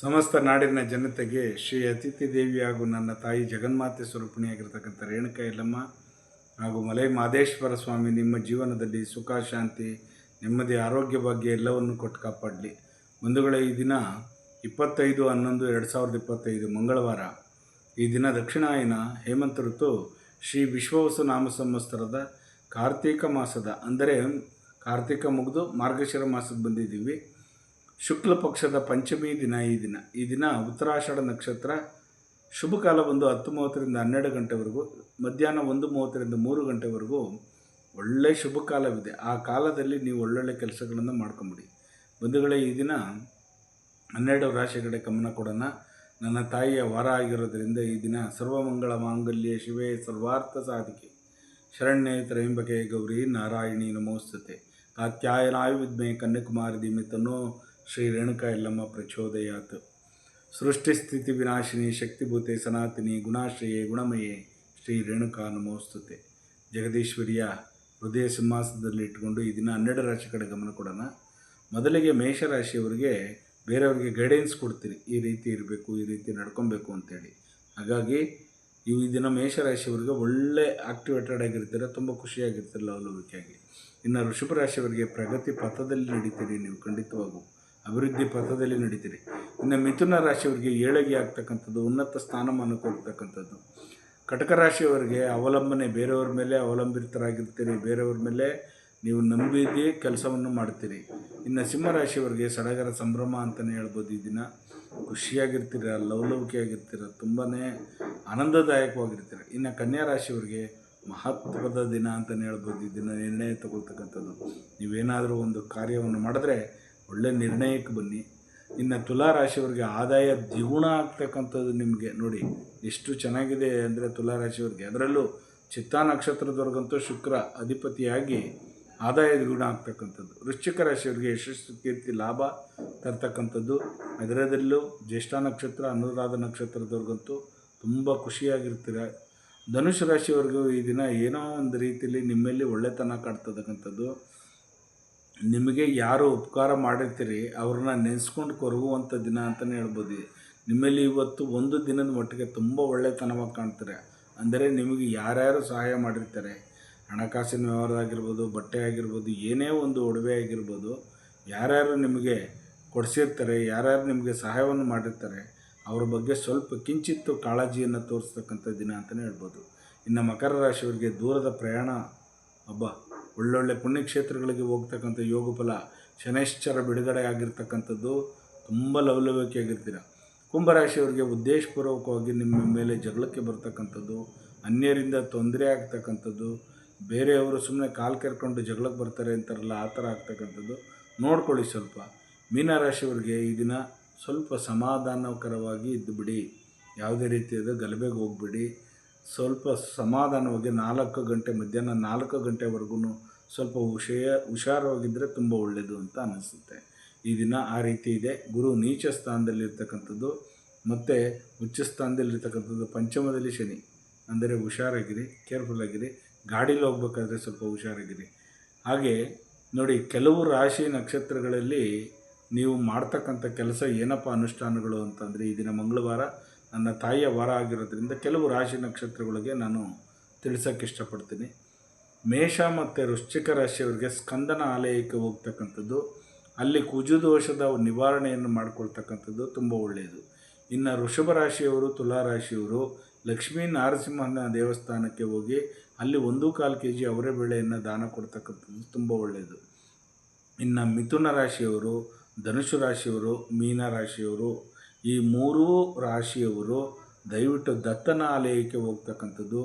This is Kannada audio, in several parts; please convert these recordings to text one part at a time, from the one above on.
ಸಮಸ್ತ ನಾಡಿನ ಜನತೆಗೆ ಶ್ರೀ ಅತಿಥಿ ದೇವಿ ಹಾಗೂ ನನ್ನ ತಾಯಿ ಜಗನ್ಮಾತೆ ಸ್ವರೂಪಿಣಿಯಾಗಿರ್ತಕ್ಕಂಥ ರೇಣುಕಾ ಯಲ್ಲಮ್ಮ ಹಾಗೂ ಮಲೈ ಮಾದೇಶ್ವರ ಸ್ವಾಮಿ ನಿಮ್ಮ ಜೀವನದಲ್ಲಿ ಸುಖ, ಶಾಂತಿ, ನೆಮ್ಮದಿ, ಆರೋಗ್ಯ ಭಾಗ್ಯ ಎಲ್ಲವನ್ನು ಕೊಟ್ಟು ಕಾಪಾಡಲಿ. ಮುಂದುಗಳ ಈ ದಿನ ಇಪ್ಪತ್ತೈದು, ಹನ್ನೊಂದು, ಎರಡು ಸಾವಿರದ ಇಪ್ಪತ್ತೈದು ಮಂಗಳವಾರ. ಈ ದಿನ ದಕ್ಷಿಣಾಯನ ಹೇಮಂತ ಋತು ಶ್ರೀ ವಿಶ್ವವಸು ನಾಮ ಸಂವತ್ಸರದ ಕಾರ್ತೀಕ ಮಾಸದ, ಅಂದರೆ ಕಾರ್ತೀಕ ಮುಗಿದು ಮಾರ್ಗಶಿರ ಮಾಸಕ್ಕೆ ಬಂದಿದ್ದೀವಿ. ಶುಕ್ಲ ಪಕ್ಷದ ಪಂಚಮಿ ದಿನ ಈ ದಿನ. ಈ ದಿನ ಉತ್ತರಾಷಾಢ ನಕ್ಷತ್ರ ಶುಭ ಕಾಲ ಬಂದು ಹತ್ತು ಮೂವತ್ತರಿಂದ ಹನ್ನೆರಡು ಗಂಟೆವರೆಗೂ, ಮಧ್ಯಾಹ್ನ ಒಂದು ಮೂವತ್ತರಿಂದ ಮೂರು ಗಂಟೆವರೆಗೂ ಒಳ್ಳೆಯ ಶುಭ ಕಾಲವಿದೆ. ಆ ಕಾಲದಲ್ಲಿ ನೀವು ಒಳ್ಳೊಳ್ಳೆ ಕೆಲಸಗಳನ್ನು ಮಾಡ್ಕೊಂಬಿಡಿ. ಬಂಧುಗಳೇ, ಈ ದಿನ ಹನ್ನೆರಡು ರಾಶಿಗಳ ಗಮನ ಕೊಡೋಣ. ನನ್ನ ತಾಯಿಯ ವಾರ ಆಗಿರೋದರಿಂದ ಈ ದಿನ ಸರ್ವಮಂಗಳ ಮಾಂಗಲ್ಯ, ಶಿವೆ ಸರ್ವಾರ್ಥ ಸಾಧಿಕೆ. ಶರಣ್ಯ, ತ್ರಯಂಬಕೆ, ಗೌರಿ, ನಾರಾಯಣಿ, ನಮೋಸ್ತತೆ. ಕಾತ್ಯಾಯನಾಯ ವಿದ್ಮೆ ಕನ್ಯಾಕುಮಾರಿ ಧೀಮಿತನೋ ಶ್ರೀ ರೇಣುಕಾ ಎಲ್ಲಮ್ಮ ಪ್ರಚೋದಯಾತ್. ಸೃಷ್ಟಿ ಸ್ಥಿತಿ ವಿನಾಶಿನಿ ಶಕ್ತಿಭೂತೆ ಸನಾತಿನಿ ಗುಣಾಶ್ರಯೇ ಗುಣಮಯೇ ಶ್ರೀ ರೇಣುಕಾ ನಮೋಸ್ತುತೆ. ಜಗದೀಶ್ವರಿಯ ಹೃದಯ ಸಿಂಹಾಸನದಲ್ಲಿ ಇಟ್ಕೊಂಡು ಈ ದಿನ ಹನ್ನೆರಡು ರಾಶಿ ಕಡೆ ಗಮನ ಕೊಡೋಣ. ಮೊದಲಿಗೆ ಮೇಷರಾಶಿಯವರಿಗೆ ಬೇರೆಯವ್ರಿಗೆ ಗೈಡೆನ್ಸ್ ಕೊಡ್ತೀರಿ. ಈ ರೀತಿ ಇರಬೇಕು, ಈ ರೀತಿ ನಡ್ಕೊಬೇಕು ಅಂತೇಳಿ. ಹಾಗಾಗಿ ಈ ದಿನ ಮೇಷರಾಶಿಯವರಿಗೆ ಒಳ್ಳೆ ಆಕ್ಟಿವೇಟೆಡ್ ಆಗಿರ್ತೀರ, ತುಂಬ ಖುಷಿಯಾಗಿರ್ತೀರ, ಲವಲವಿಕೆಯಾಗಿ. ಇನ್ನು ಋಷಭ ರಾಶಿಯವರಿಗೆ ಪ್ರಗತಿ ಪಥದಲ್ಲಿ ನಡೀತೀರಿ, ನೀವು ಖಂಡಿತವಾಗೂ. ಅಭಿವೃದ್ಧಿ ಪಥದಲ್ಲಿ ನಡೀತೀರಿ ಇನ್ನು ಮಿಥುನ ರಾಶಿಯವರಿಗೆ ಏಳಿಗೆ ಆಗ್ತಕ್ಕಂಥದ್ದು, ಉನ್ನತ ಸ್ಥಾನಮಾನ ಕೊಡ್ತಕ್ಕಂಥದ್ದು ಕಟಕ ರಾಶಿಯವರಿಗೆ ಅವಲಂಬನೆ, ಬೇರೆಯವ್ರ ಮೇಲೆ ಅವಲಂಬಿತರಾಗಿರ್ತೀರಿ, ಬೇರೆಯವ್ರ ಮೇಲೆ ನೀವು ನಂಬಿದ್ದೇ ಕೆಲಸವನ್ನು ಮಾಡ್ತೀರಿ. ಇನ್ನು ಸಿಂಹರಾಶಿಯವರಿಗೆ ಸಡಗರ ಸಂಭ್ರಮ ಅಂತಲೇ ಹೇಳ್ಬೋದು ಈ ದಿನ. ಖುಷಿಯಾಗಿರ್ತೀರ, ಲವಲವಿಕೆಯಾಗಿರ್ತೀರ ತುಂಬಾ ಆನಂದದಾಯಕವಾಗಿರ್ತೀರ. ಇನ್ನು ಕನ್ಯಾ ರಾಶಿಯವರಿಗೆ ಮಹತ್ವದ ದಿನ ಅಂತಲೇ ಹೇಳ್ಬೋದು ಈ ದಿನ ನಿರ್ಣಯ ತಗೊಳ್ತಕ್ಕಂಥದ್ದು. ನೀವೇನಾದರೂ ಒಂದು ಕಾರ್ಯವನ್ನು ಮಾಡಿದ್ರೆ ಒಳ್ಳೆ ನಿರ್ಣಯಕ್ಕೆ ಬನ್ನಿ. ಇನ್ನು ತುಲಾ ರಾಶಿಯವರಿಗೆ ಆದಾಯ ದ್ವಿಗುಣ ಆಗ್ತಕ್ಕಂಥದ್ದು ನಿಮಗೆ ನೋಡಿ, ಎಷ್ಟು ಚೆನ್ನಾಗಿದೆ ಅಂದರೆ ತುಲಾ ರಾಶಿಯವರಿಗೆ ಅದರಲ್ಲೂ ಚಿತ್ತಾ ನಕ್ಷತ್ರದವ್ರಿಗಂತೂ ಶುಕ್ರ ಅಧಿಪತಿಯಾಗಿ ಆದಾಯ ದ್ವಿಗುಣ ಆಗ್ತಕ್ಕಂಥದ್ದು. ವೃಶ್ಚಿಕ ರಾಶಿಯವರಿಗೆ ಯಶಸ್ಸು, ಕೀರ್ತಿ, ಲಾಭ ತರ್ತಕ್ಕಂಥದ್ದು. ಅದರದಲ್ಲೂ ಜ್ಯೇಷ್ಠ ನಕ್ಷತ್ರ, ಅನುರಾಧ ನಕ್ಷತ್ರದವ್ರಿಗಂತೂ ತುಂಬ ಖುಷಿಯಾಗಿರ್ತೀರ. ಧನುಷ್ ರಾಶಿಯವರೆಗೂ ಈ ದಿನ ಏನೋ ಒಂದು ರೀತಿಯಲ್ಲಿ ನಿಮ್ಮಲ್ಲಿ ಒಳ್ಳೆತನ ಕಾಡ್ತಕ್ಕಂಥದ್ದು. ನಿಮಗೆ ಯಾರು ಉಪಕಾರ ಮಾಡಿರ್ತೀರಿ, ಅವ್ರನ್ನ ನೆನೆಸ್ಕೊಂಡು ಕೊರಗುವಂಥ ದಿನ ಅಂತಲೇ ಹೇಳ್ಬೋದು. ನಿಮ್ಮಲ್ಲಿ ಇವತ್ತು ಒಂದು ದಿನದ ಮಟ್ಟಿಗೆ ತುಂಬ ಒಳ್ಳೆತನವಾಗಿ ಕಾಣ್ತಾರೆ ಅಂದರೆ ನಿಮಗೆ ಯಾರ್ಯಾರು ಸಹಾಯ ಮಾಡಿರ್ತಾರೆ, ಹಣಕಾಸಿನ ವ್ಯವಹಾರ ಆಗಿರ್ಬೋದು ಬಟ್ಟೆ ಆಗಿರ್ಬೋದು ಏನೇ ಒಂದು ಒಡವೆ ಆಗಿರ್ಬೋದು, ಯಾರ್ಯಾರು ನಿಮಗೆ ಕೊಡಿಸಿರ್ತಾರೆ, ಯಾರ್ಯಾರು ನಿಮಗೆ ಸಹಾಯವನ್ನು ಮಾಡಿರ್ತಾರೆ, ಅವ್ರ ಬಗ್ಗೆ ಸ್ವಲ್ಪ ಕಿಂಚಿತ್ತು ಕಾಳಜಿಯನ್ನು ತೋರಿಸ್ತಕ್ಕಂಥ ದಿನ ಅಂತಲೇ ಹೇಳ್ಬೋದು. ಇನ್ನು ಮಕರ ರಾಶಿಯವರಿಗೆ ದೂರದ ಪ್ರಯಾಣ ಒಬ್ಬ ಒಳ್ಳೊಳ್ಳೆ ಪುಣ್ಯಕ್ಷೇತ್ರಗಳಿಗೆ ಹೋಗ್ತಕ್ಕಂಥ ಯೋಗ ಫಲ ಶನೈಶ್ಚರ ಬಿಡುಗಡೆ ಆಗಿರ್ತಕ್ಕಂಥದ್ದು ತುಂಬ ಲವಲವಿಕೆಯಾಗಿರ್ತೀರ. ಕುಂಭರಾಶಿಯವರಿಗೆ ಉದ್ದೇಶಪೂರ್ವಕವಾಗಿ ನಿಮ್ಮ ಮೇಲೆ ಜಗಳಕ್ಕೆ ಬರ್ತಕ್ಕಂಥದ್ದು, ಅನ್ಯರಿಂದ ತೊಂದರೆ ಆಗ್ತಕ್ಕಂಥದ್ದು, ಬೇರೆಯವರು ಸುಮ್ಮನೆ ಕಾಲು ಕೆರ್ಕೊಂಡು ಜಗಳಕ್ಕೆ ಬರ್ತಾರೆ ಅಂತಾರಲ್ಲ, ಆ ಥರ ಆಗ್ತಕ್ಕಂಥದ್ದು ನೋಡ್ಕೊಳ್ಳಿ ಸ್ವಲ್ಪ. ಮೀನರಾಶಿಯವರಿಗೆ ಈ ದಿನ ಸ್ವಲ್ಪ ಸಮಾಧಾನಕರವಾಗಿ ಇದ್ದುಬಿಡಿ ಯಾವುದೇ ರೀತಿಯಾದ ಗಲಭೆಗೆ ಹೋಗ್ಬಿಡಿ. ಸ್ವಲ್ಪ ಸಮಾಧಾನವಾಗಿ ನಾಲ್ಕು ಗಂಟೆ ಮಧ್ಯಾಹ್ನ ನಾಲ್ಕು ಗಂಟೆವರೆಗೂ ಸ್ವಲ್ಪ ಹುಷಯ ಹುಷಾರವಾಗಿದ್ದರೆ ತುಂಬ ಒಳ್ಳೆಯದು ಅಂತ ಅನಿಸುತ್ತೆ. ಈ ದಿನ ಆ ರೀತಿ ಇದೆ. ಗುರು ನೀಚ ಸ್ಥಾನದಲ್ಲಿರ್ತಕ್ಕಂಥದ್ದು, ಮತ್ತು ಉಚ್ಚ ಸ್ಥಾನದಲ್ಲಿರ್ತಕ್ಕಂಥದ್ದು ಪಂಚಮದಲ್ಲಿ ಶನಿ. ಅಂದರೆ ಹುಷಾರಾಗಿರಿ ಕೇರ್ಫುಲ್ ಆಗಿರಿ, ಗಾಡೀಲಿ ಹೋಗ್ಬೇಕಾದ್ರೆ ಸ್ವಲ್ಪ ಹುಷಾರಾಗಿರಿ. ಹಾಗೆ ನೋಡಿ, ಕೆಲವು ರಾಶಿ ನಕ್ಷತ್ರಗಳಲ್ಲಿ ನೀವು ಮಾಡ್ತಕ್ಕಂಥ ಕೆಲಸ ಏನಪ್ಪ ಅನುಷ್ಠಾನಗಳು ಅಂತಂದರೆ ಈ ದಿನ ಮಂಗಳವಾರ ನನ್ನ ತಾಯಿಯ ವಾರ ಆಗಿರೋದ್ರಿಂದ ಕೆಲವು ರಾಶಿ ನಕ್ಷತ್ರಗಳಿಗೆ ನಾನು ತಿಳಿಸೋಕ್ಕೆ ಇಷ್ಟಪಡ್ತೀನಿ. ಮೇಷ ಮತ್ತು ವೃಶ್ಚಿಕ ರಾಶಿಯವರಿಗೆ ಸ್ಕಂದನ ಆಲಯಕ್ಕೆ ಹೋಗ್ತಕ್ಕಂಥದ್ದು, ಅಲ್ಲಿ ಕುಜುದೋಷದ ನಿವಾರಣೆಯನ್ನು ಮಾಡಿಕೊಳ್ತಕ್ಕಂಥದ್ದು ತುಂಬ ಒಳ್ಳೆಯದು. ಇನ್ನು ವೃಷಭ ರಾಶಿಯವರು, ತುಲಾ ರಾಶಿಯವರು, ಲಕ್ಷ್ಮೀ ನರಸಿಂಹನ ದೇವಸ್ಥಾನಕ್ಕೆ ಹೋಗಿ ಅಲ್ಲಿ ಒಂದು ಕಾಲು ಕೆ ಜಿ ಅವರೇ ಬೆಳೆಯನ್ನು ದಾನ ಕೊಡ್ತಕ್ಕಂಥದ್ದು ತುಂಬ ಒಳ್ಳೆಯದು. ಇನ್ನು ಮಿಥುನ ರಾಶಿಯವರು, ಧನುಷು ರಾಶಿಯವರು, ಮೀನ ರಾಶಿಯವರು ಈ ಮೂರೂ ರಾಶಿಯವರು ದಯವಿಟ್ಟು ದತ್ತನ ಆಲಯಕ್ಕೆ ಹೋಗ್ತಕ್ಕಂಥದ್ದು,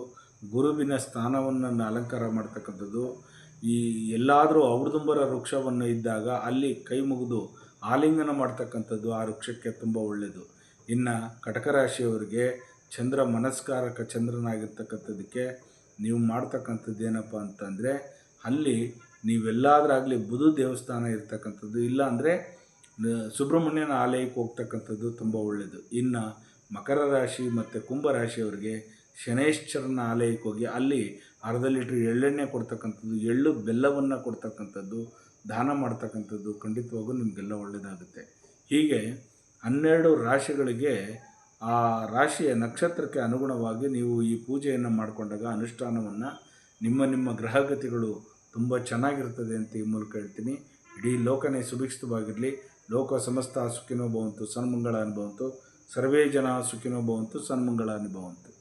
ಗುರುವಿನ ಸ್ಥಾನವನ್ನು ಅಲಂಕಾರ ಮಾಡ್ತಕ್ಕಂಥದ್ದು. ಈ ಎಲ್ಲಾದರೂ ಔಡುದುಂಬರ ವೃಕ್ಷವನ್ನು ಇದ್ದಾಗ ಅಲ್ಲಿ ಕೈ ಮುಗಿದು ಆಲಿಂಗನ ಮಾಡ್ತಕ್ಕಂಥದ್ದು ಆ ವೃಕ್ಷಕ್ಕೆ ತುಂಬ ಒಳ್ಳೆಯದು ಇನ್ನು ಕಟಕ ರಾಶಿಯವರಿಗೆ ಚಂದ್ರ ಮನಸ್ಕಾರಕ ಚಂದ್ರನಾಗಿರ್ತಕ್ಕಂಥದ್ದಕ್ಕೆ ನೀವು ಮಾಡ್ತಕ್ಕಂಥದ್ದು ಏನಪ್ಪ ಅಂತಂದರೆ ಅಲ್ಲಿ ನೀವೆಲ್ಲಾದ್ರಾಗಲಿ ಬುಧ ದೇವಸ್ಥಾನ ಇರ್ತಕ್ಕಂಥದ್ದು ಇಲ್ಲ ಅಂದರೆ ಸುಬ್ರಹ್ಮಣ್ಯನ ಆಲಯಕ್ಕೆ ಹೋಗ್ತಕ್ಕಂಥದ್ದು ತುಂಬ ಒಳ್ಳೆಯದು ಇನ್ನು ಮಕರ ರಾಶಿ ಮತ್ತು ಕುಂಭ ರಾಶಿಯವರಿಗೆ ಶನೇಶ್ವರನ ಆಲಯಕ್ಕೆ ಹೋಗಿ ಅಲ್ಲಿ ಅರ್ಧ ಲೀಟ್ರ್ ಎಳ್ಳೆಣ್ಣೆ ಕೊಡ್ತಕ್ಕಂಥದ್ದು, ಎಳ್ಳು ಬೆಲ್ಲವನ್ನು ಕೊಡ್ತಕ್ಕಂಥದ್ದು, ದಾನ ಮಾಡ್ತಕ್ಕಂಥದ್ದು ಖಂಡಿತವಾಗೂ ನಿಮಗೆಲ್ಲ ಒಳ್ಳೆಯದಾಗುತ್ತೆ ಹೀಗೆ ಹನ್ನೆರಡು ರಾಶಿಗಳಿಗೆ ಆ ರಾಶಿಯ ನಕ್ಷತ್ರಕ್ಕೆ ಅನುಗುಣವಾಗಿ ನೀವು ಈ ಪೂಜೆಯನ್ನು ಮಾಡಿಕೊಂಡಾಗ ಅನುಷ್ಠಾನವನ್ನು ನಿಮ್ಮ ನಿಮ್ಮ ಗ್ರಹಗತಿಗಳು ತುಂಬ ಚೆನ್ನಾಗಿರ್ತದೆ ಅಂತ ಈ ಮೂಲಕ ಹೇಳ್ತೀನಿ. ಇಡೀ ಲೋಕನೇ ಸುಭಿಕ್ಷಿತವಾಗಿರಲಿ. ಲೋಕ ಸಮಸ್ತ ಸುಖಿನೋ ಭವಂತು ಸನ್ಮಂಗಳ ಅನುಭವಂತು ಸರ್ವೇ ಜನ ಸುಖಿನೋ ಭವಂತು ಸನ್ಮಂಗಳ ಅನುಭವಂತು.